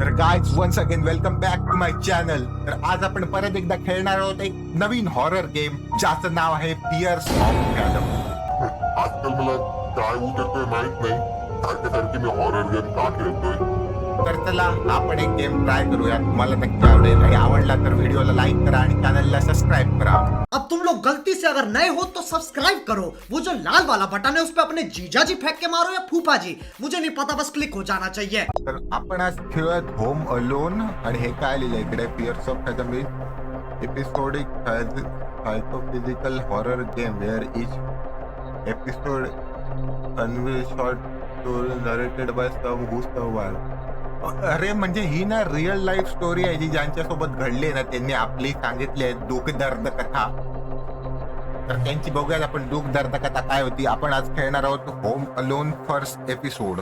तर guys once again welcome back to my channel तर आज आपण परत एकदा खेळणार आहोत एक नवीन हॉरर गेम ज्याचं नाव आहे पियर्स ऑफ़ फॅडम आजकाल मला काय होत येतोय माहित नाही. सारखे सारखे मी हॉरर गेम का खेळतोय? तर चला आपण एक गेम ट्राय करूया तुम्हाला नक्की आवडेल. आणि आवडला तर व्हिडिओला लाईक करा आणि चॅनलला सबस्क्राईब करा. अब तुम लोग गलती से अगर नए हो तो सब्सक्राइब करो। वो जो लाल वाला बटन है उस पे अपने जीजा जी फेंक के मारो या फूफा जी मुझे नहीं पता बस क्लिक हो जाना चाहिए। तर आपण आज खेळूयात होम अलोन आणि हे काय लिहिलंय इकडे? Fears of fathom is episodic physical horror game where each episode convey short story narrated by some who सवाल अरे म्हणजे ही ना रिअल लाईफ स्टोरी आहे जी ज्यांच्यासोबत घडली आहे ना त्यांनी आपली सांगितली आहे दुःखदर्द कथा. तर त्यांची बघूयात आपण दुःखदर्द कथा काय होती. आपण आज खेळणार आहोत होम अलोन फर्स्ट एपिसोड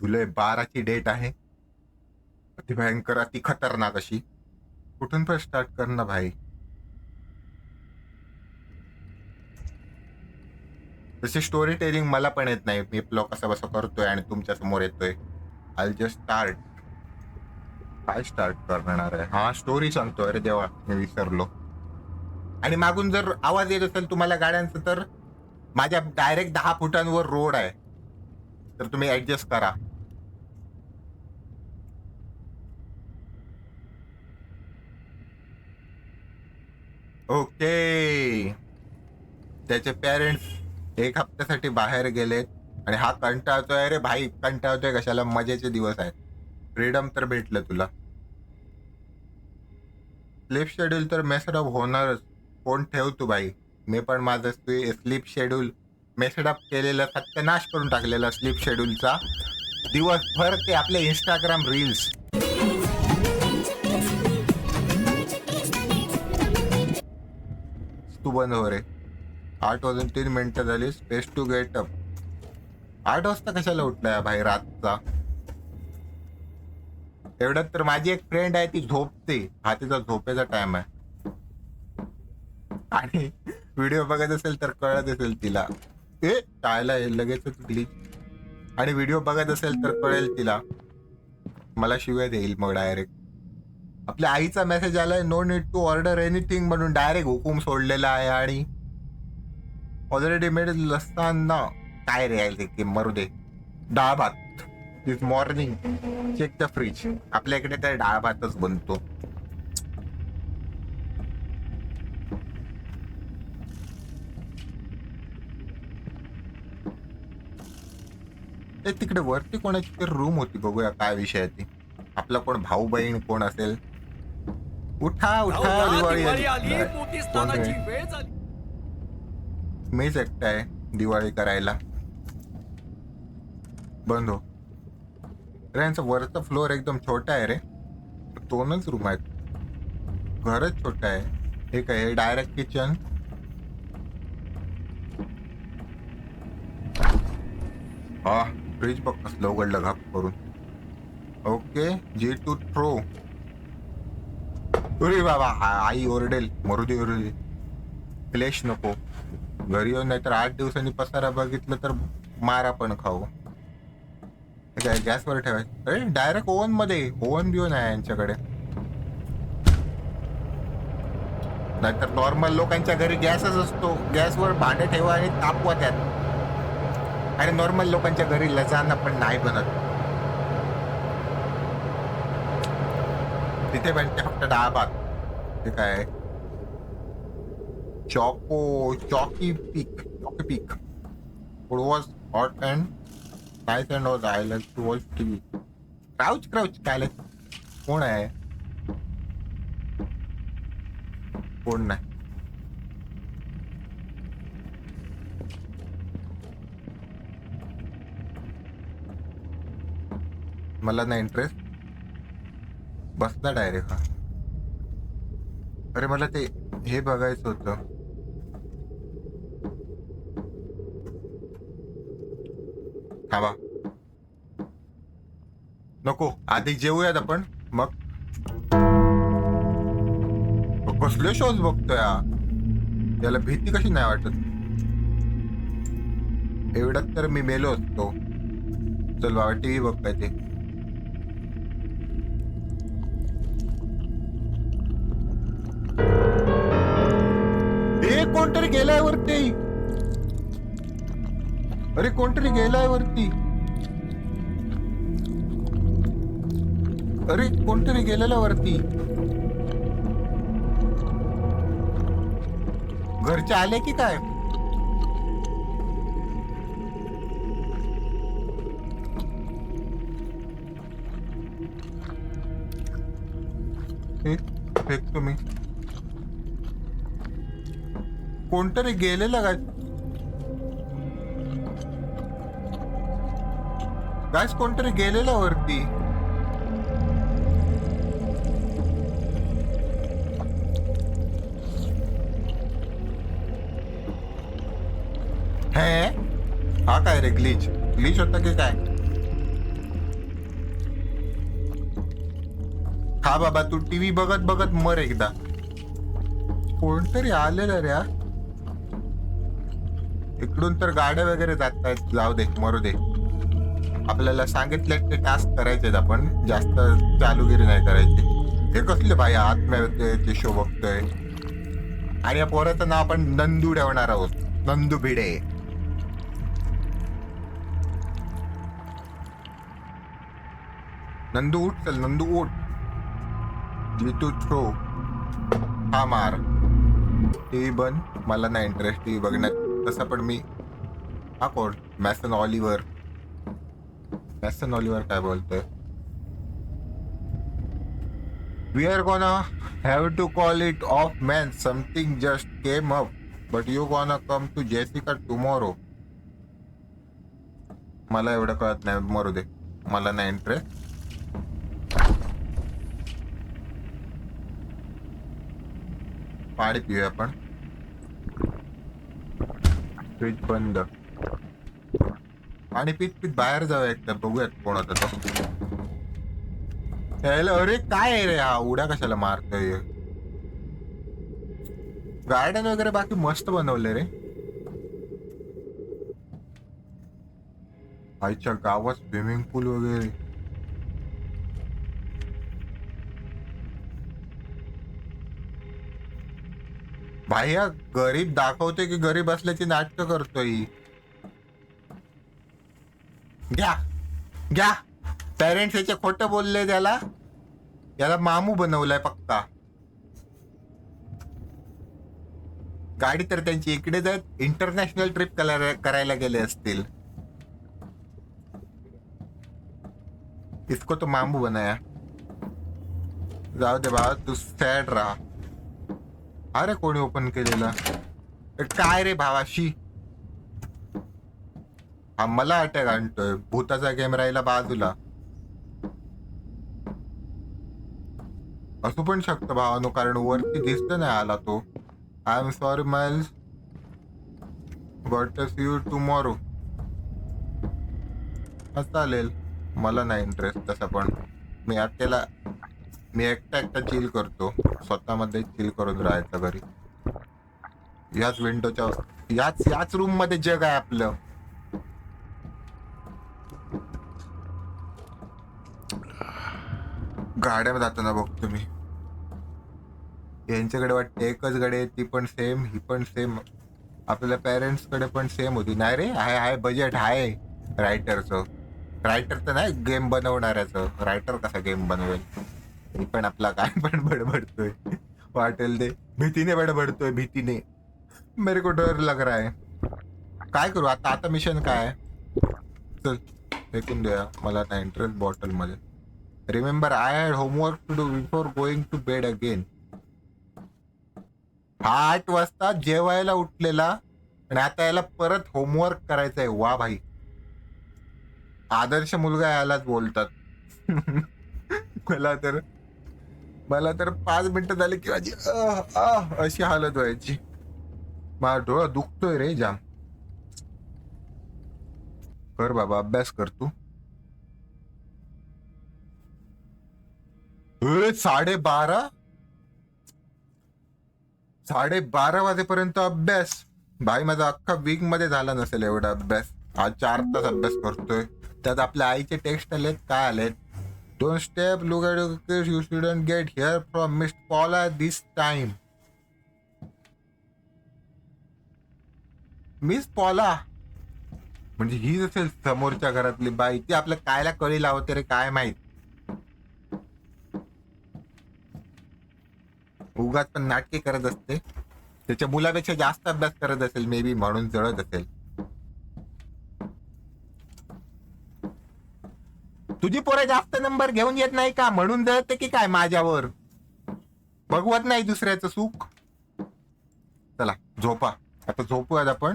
जुलै बाराची डेट आहे. अति भयंकर अति खतरनाक अशी. कुठून पण स्टार्ट कर ना भाई. तशी स्टोरी टेलिंग मला पण येत नाही. मी ब्लॉग कसा बसा करतोय आणि तुमच्यासमोर येतोय. आय जस्ट स्टार्ट काय स्टार्ट करणार आहे. हा स्टोरी सांगतो अरे देवा. मी विसरलो. आणि मागून जर आवाज येत असेल तुम्हाला गाड्यांचा तर माझ्या डायरेक्ट दहा फुटांवर रोड आहे. तर तुम्ही ॲडजस्ट करा. ओके. त्याचे पेरेंट्स एक हप्त्यासाठी बाहेर गेलेत आणि हा कंटाळतोय अरे भाई कंटाळतोय कशाला मजेचे दिवस आहेत. फ्रीडम तर भेटलं तुला. स्लीप शेड्यूल तर मेसडअप होणारच. फोन ठेव तू भाई मी पण माझं स्लीप शेड्यूल मेसडअप केलेलं सत्यानाश करून टाकलेला स्लीप शेड्यूलचा दिवसभर ते आपले इंस्टाग्राम रील्स तू बंद हो रे. आठ वाजून तीन मिनिटं झाली स्पेस टू गेट अप आठ वाजता कशाला उठलाय भाई रातचा? एवढ्यात तर माझी एक फ्रेंड आहे ती झोपते. हा तिचा झोपेचा टाइम आहे. आणि व्हिडिओ बघत असेल तर कळत असेल तिला. ए टाळला लगेचच ग्लिच आणि व्हिडिओ बघत असेल तर कळेल तिला. मला शिवाय देईल मग डायरेक्ट आपल्या आईचा मेसेज आलाय no need to order anything म्हणून डायरेक्ट हुकूम सोडलेला आहे आणि ऑलरेडी मेड लसताना काय रे आहे ते मरू दे. डाळ भात. This morning check the fridge आपल्या इकडे तर डाळ भातच बनतो. ते तिकडे वरती कोणाची तरी रूम होती बघूया काय विषय आहे ती. आपला कोण भाऊ बहीण कोण असेल? उठा उठा दिवाळी आली. रे? मीच एकटा आहे दिवाळी करायला. बंद हो यांचा वरचा फ्लोअर एकदम छोटा आहे रे. दोनच रूम आहेत. घरच छोट आहे. हे काय डायरेक्ट किचन हा फ्रीज बघ कसलं उघडलं घाप करून. ओके जी टू थ्रो अरे बाबा आई ओरडेल मरुदी ओरडेल क्लेश नको घरी येऊन नाहीतर आठ दिवसांनी पसारा बघितलं तर मारा पण खाऊ काय गॅसवर ठेवायचं अरे डायरेक्ट ओव्हनमध्ये ओव्हन बिओन आहे यांच्याकडे नाहीतर नॉर्मल लोकांच्या घरी गॅसच असतो गॅसवर भांडे ठेवा आणि तापवा त्यात आणि नॉर्मल लोकांच्या घरी लजाना पण नाही बनत ते बनते फक्त दहा भात ते काय? आहे? Choco चॉकी peak चॉकी peak. Food was hot and nice and was I like to was T V crouch crouch काय कोण आहे? कोण नाही. मला नाही इंटरेस्ट बसला डायरेक्ट हा. अरे मला ते हे बघायचं होतं. थांबा. नको आधी जेवूयात आपण मग. कसले शोज बघतोय हा? त्याला भीती कशी नाही वाटत? एवढ्यात तर मी मेलो असतो. चल बाबा टीव्ही व्ही बघताय ते. ए कोणतरी गेलाय वरती अरे कोणतरी गेलाय वरती अरे कोणतरी गेलेला वरती घरचे आले की काय? हे तुम्ही कोणतरी गेलेलं काय? गायस कोणतरी गेलेलं वरती. हे? हा काय रे ग्लिच ग्लिच होता की काय? हा बाबा तू टीव्ही बघत बघत मर एकदा. कोणतरी आलेलं रे हा. इकडून तर गाड्या वगैरे जात आहेत जाऊ दे मरू दे. आपल्याला सांगितलं ते टास्क करायचे आपण. जास्त चालूगिरी नाही करायची. हे कसले भाई आत्महत्येचे शो बघतोय. आणि या पोराचं नाव आपण नंदू ठेवणार आहोत. नंदू भिडे. नंदू उठ चल नंदू उठ. जितू थ्रो. हा मार. टीव्ही बंद. मला नाही इंटरेस्ट टीव्ही बघण्यात तसं पण मी हा कोण? Mason Oliver. मॅसन ऑलिव्हर काय बोलतोय? We are gonna have to call it off man something just came up but you gonna come to Jessica tomorrow मला एवढं कळत नाही. मरू दे. मला नाही इंटरेस्ट पाणी पिऊया आपण. फ्रीज बंद. आणि पीत पीत बाहेर जाऊया एकदा बघूयात कोण होता तो. अरे काय आहे रे हा? उड्या कशाला मारतोय? गार्डन वगैरे बाकी मस्त बनवले रे. आईच्या गावात स्विमिंग पूल वगैरे. भाई गरीब दाखवतोय की गरीब असल्याची नाटक करतोय. घ्या घ्या. पेरेंट्स याचे खोटं बोलले त्याला. याला मामू बनवलाय पक्का. गाडी तर त्यांची इकडे जात इंटरनॅशनल ट्रिप करायला गेले असतील. इसको तो मामू बनाया. जाऊ दे बाबा तू सॅड राहा. अरे कोणी ओपन केलेला? काय रे भावाशी? हा मला अटॅक आणतोय. भूताचा गेम राहिला बाजूला. असू पण शकतं भावानो कारण वरती दिसत नाही आला तो. I am sorry Miles got see you tomorrow चालेल. मला नाही इंटरेस्ट तसा पण. मी आत्याला मी एकटा एकटा चिल करतो. स्वतःमध्ये चिल करून राहायचं घरी. याच विंडोच्या याच याच रूममध्ये जग आहे आपलं. गाड्या जाताना बघतो मी. यांच्याकडे वाटते एकच गाडी ती पण सेम ही पण सेम आपल्या पेरेंट्सकडे पण सेम होती. नाही रे आहे आहे बजेट आहे रायटरचं रायटर तर नाही गेम बनवणाऱ्याचं. रायटर कसा गेम बनवेल? मी पण आपला काय पण बडबडतोय. वाटेल ते. भीतीने बडबडतोय भीतीने. मेरे को डर लग रहा है. काय करू? आता आता मिशन काय चल फेकून द्या. मला नाही interest बॉटलमध्ये. Remember I had homework to do before going to bed again हा आठ वाजता जेवायला उठलेला आणि आता याला परत होमवर्क करायचंय वा भाई. आदर्श मुलगा यालाच बोलतात. मला तर मला तर पाच मिनिटं झाले की माझी अशी हालत व्हायची. माझा डोळा दुखतोय रे जाम. कर बाबा अभ्यास कर तू. ए, साडेबारा? साडेबारा वाजेपर्यंत अभ्यास. भाई माझा अख्खा वीकमध्ये झाला नसेल एवढा अभ्यास. आज चार तास अभ्यास करतोय. त्यात आपल्या आईचे टेक्स्ट आलेत काय आलेत? Don't step your kids. You shouldn't get here from Miss Paula this time Miss Paula म्हणजे हीच असेल समोरच्या घरातली बाई ती आपल्या कायला कळी लावते रे काय माहीत? उगाच पण नाटके करत असते. त्याच्या मुलापेक्षा जास्त अभ्यास करत असेल मे बी म्हणून जळत असेल. तुझी पोरं जास्त नंबर घेऊन येत नाही का? म्हणून जळते की काय माझ्यावर? बघवत नाही दुसऱ्याचं सुख. चला झोपा. आता झोपूयात आपण.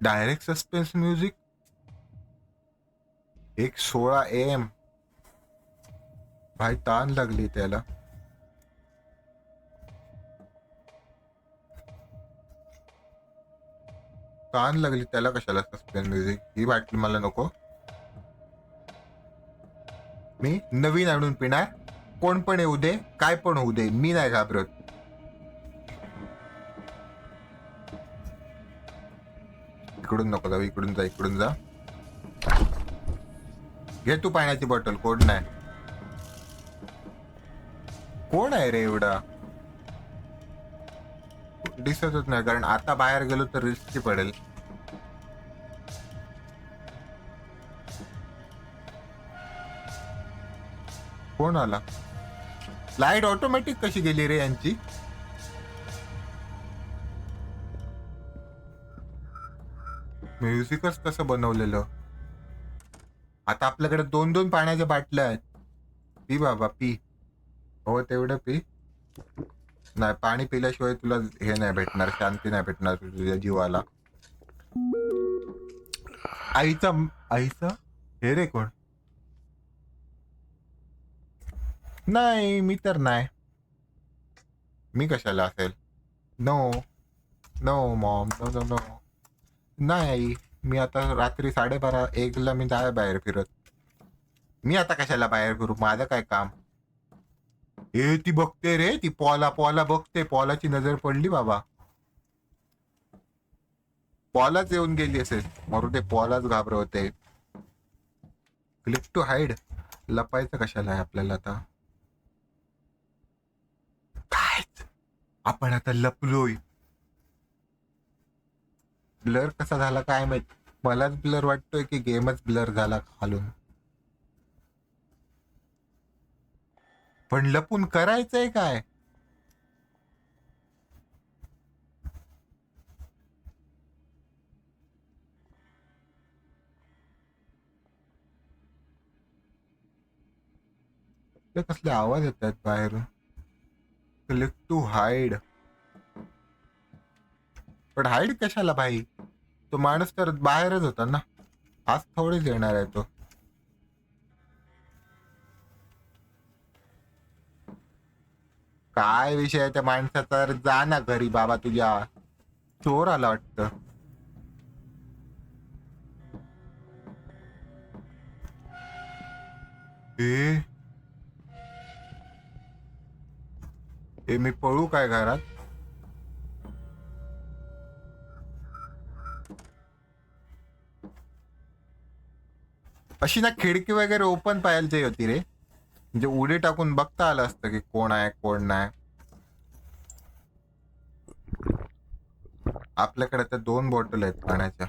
डायरेक्ट सस्पेन्स म्युझिक एक सोळा एम भाई ताण लागली त्याला. कान लागली त्याला कशाला सस्पेन म्युझिक ही वाटली मला नको. मी नवीन आणून पिणार. कोण पण येऊ दे काय पण होऊ दे मी नाही घाबरत. इकडून नको जाऊ इकडून जा इकडून जा. घे तू पाण्याची बॉटल कोण नाही. कोण आहे रे एवढा? दिसतच नाही कारण आता बाहेर गेलो तर रिस्की पडेल. कोण आला? लाइट ऑटोमॅटिक कशी गेली रे यांची? म्युझिकच कसं बनवलेलं? आता आपल्याकडे दोन दोन पाण्याच्या बाटल्या आहेत. पी बाबा पी. हो तेवढं पी. नाही पाणी पिल्याशिवाय तुला हे नाही भेटणार शांती नाही भेटणार तुझ्या जीवाला. आईचा आईचा? हे रे कोण? नाही मी तर नाही. मी कशाला असेल? No no mom no no no नाही मी आता रात्री साडेबारा एकला मी जाय बाहेर फिरत. मी आता कशाला बाहेर फिरू? माझं काय काम? हे ती बघते रे ती पॉला पॉला बघते. पॉलाची नजर पडली बाबा. पॉलाच येऊन गेली असेल. मरू ते पॉलाच घाबरवते. Click to hide. लपायचं कशाला आहे आपल्याला आता? आपण आता लपलोय. ब्लर कसा झाला काय माहीत? मलाच ब्लर वाटतोय की गेमच ब्लर झाला खालून. पण लपून करायचंय काय? ते कसले आवाज येत आहेत बाहेरून क्लिक टू हाईड. पण हाईड कशाला भाई? तो माणूस तर बाहेरच होता ना. आज थोडीच येणार आहे तो. काय विषय आहे त्या माणसाचा? जा ना घरी बाबा तुझ्या चोर आला वाटत. ए. मी पळू काय घरात? अशी ना खिडकी वगैरे ओपन पाहायला होती रे. म्हणजे उडी टाकून बघता आलं असतं की कोण आहे कोण नाही. आपल्याकडे तर दोन बॉटल आहेत पाण्याच्या.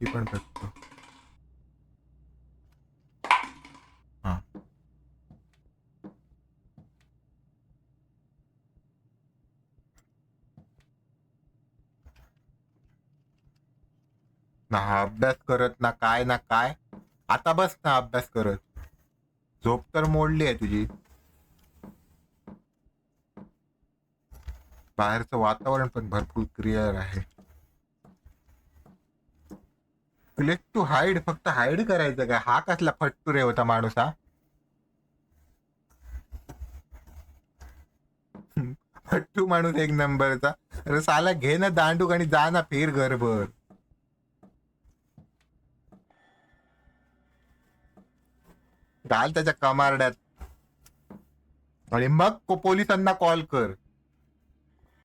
ती पण बघतो हा ना हा अभ्यास करत ना काय ना काय. आता बस ना अभ्यास करत. झोप तर मोडली आहे तुझी. बाहेरचं वातावरण पण भरपूर क्लिअर आहे. क्लिक टू हाईड फक्त हाईड करायचं का हा कसला फट्टू रे होता माणूस हा? फट्टू माणूस एक नंबरचा. अरे साला घे ना दांडूक आणि जा ना फिर घरभर. घाल त्याच्या कमारड्यात. आणि मग पोलिसांना कॉल कर.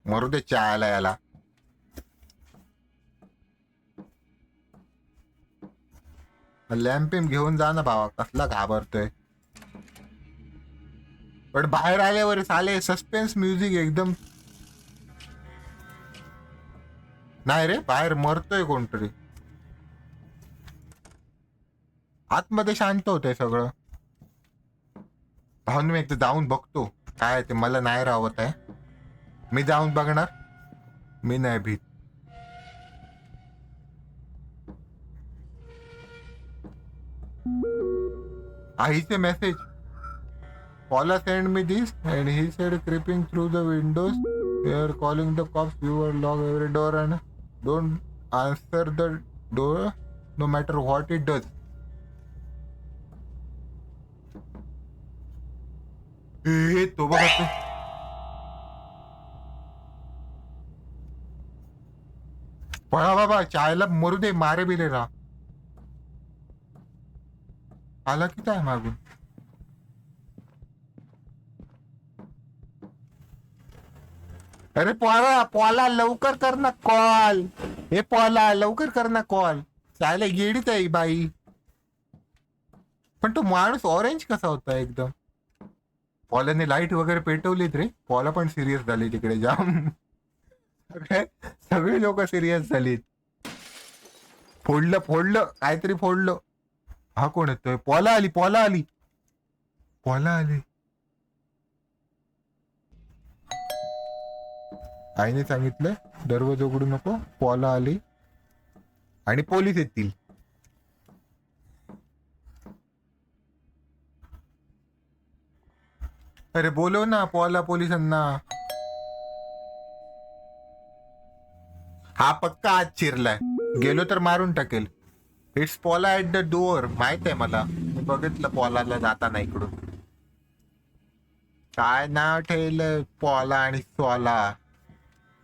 मरू दे चहाला याला लॅम्पिम घेऊन जा ना भावा कसला घाबरतोय. पण बाहेर आल्यावर आले सस्पेन्स म्युझिक एकदम. नाही रे बाहेर मरतोय कोणतरी. आतमध्ये शांत होतंय सगळं. हाऊन मी एकदा जाऊन बघतो. काय ते मला नाही राहत आहे. मी जाऊन बघणार. मी नाही भीत. आईचे message Carla send me this and he said creeping through the windows we are calling the cop you are lock every door and don't answer the door no matter what it does a तो बघा तो. पळा बाबा चायला मरू दे मारे बिरे रा आला की काय मागून अरे पोरा पोला लवकर कर ना कॉल हे पोला लवकर कर ना कॉल चायला गेडीत आहे बाई पण तो माणूस ऑरेंज कसा होता एकदम पॉलाने लाइट वगैरे पेटवलीत रे. पॉला पण सिरियस झाली तिकडे जाम सगळे सगळी लोक सिरियस झालीत. फोडलं फोडलं काहीतरी फोडलं. हा कोण येतोय पॉला आली पॉला आली. पॉला आली. आईने सांगितलं दरवाजा उघडू नको पॉला आली. आणि पोलीस येतील. अरे बोलव ना पोला पोलिसांना. हा पक्का आज चिरलाय. गेलो तर मारून टाकेल. It's Paula at the door माहीत आहे मला. मी बघितलं पॉलाला जाताना इकडून. काय नाव ठेवलं पॉला आणि सोला?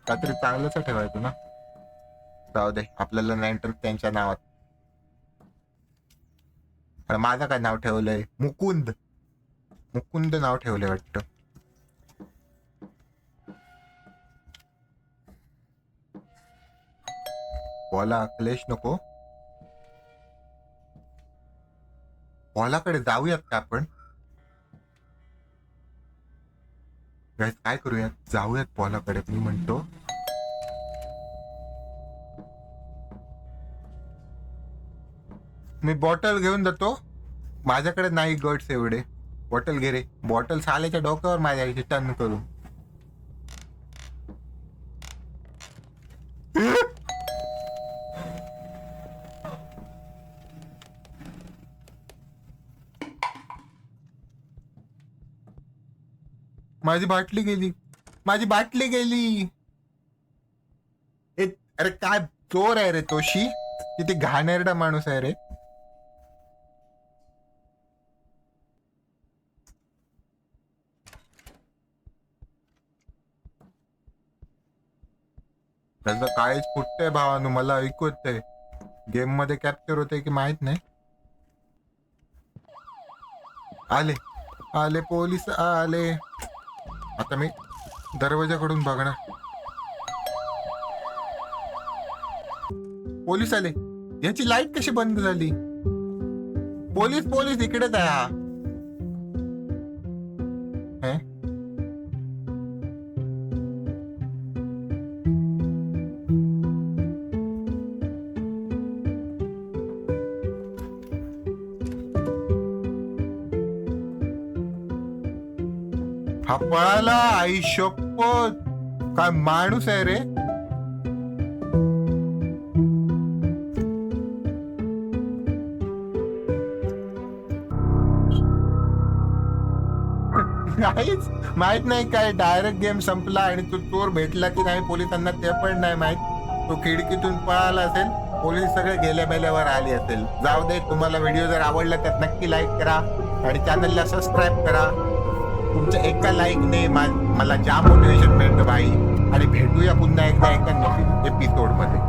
काहीतरी चांगलंच ठेवायचं ना? जाऊ दे आपल्याला नाही तर त्यांच्या नावात. माझं काय नाव ठेवलंय? मुकुंद. मुकुंद नाव ठेवलंय वाटतं. बॉला क्लेश नको. बॉलाकडे जाऊयात का आपण? काय करूयात? जाऊयात बॉलाकडे मी म्हणतो. मी बॉटल घेऊन जातो. माझ्याकडे नाही गट्स एवढे. बॉटल घे रे. बॉटल साल्याच्या डोक्यावर माझ्या टन करून. माझी बाटली गेली. माझी बाटली गेली. अरे काय चोर आहे रे तोशी? किती घाणेरडा माणूस आहे रे. त्याचं काळीच फुटतंय भावानु मला ऐकू येतंय गेममध्ये कॅप्चर होते की माहीत नाही. आले आले पोलीस आले. आता मी दरवाजाकडून बघणार. पोलीस आले. याची लाइट कशी बंद झाली? पोलीस पोलीस इकडेच आहे हा. हा पळाला आई शपथ काय माणूस आहे रे. नाहीच. माहीत नाही काय डायरेक्ट गेम संपला आणि तो चोर भेटला की नाही पोलिसांना ते पण नाही माहीत. तो खिडकीतून पळाला असेल पोलीस सगळे गेल्या मेल्यावर आले असेल. जाऊ दे तुम्हाला व्हिडिओ जर आवडला तर नक्की लाईक करा आणि चॅनलला सबस्क्राईब करा. तुमच्या एका लाईकने मला जाम मोटिवेशन मिळतं भाई आणि भेटूया पुन्हा एकदा एका नवीन एपिसोडमध्ये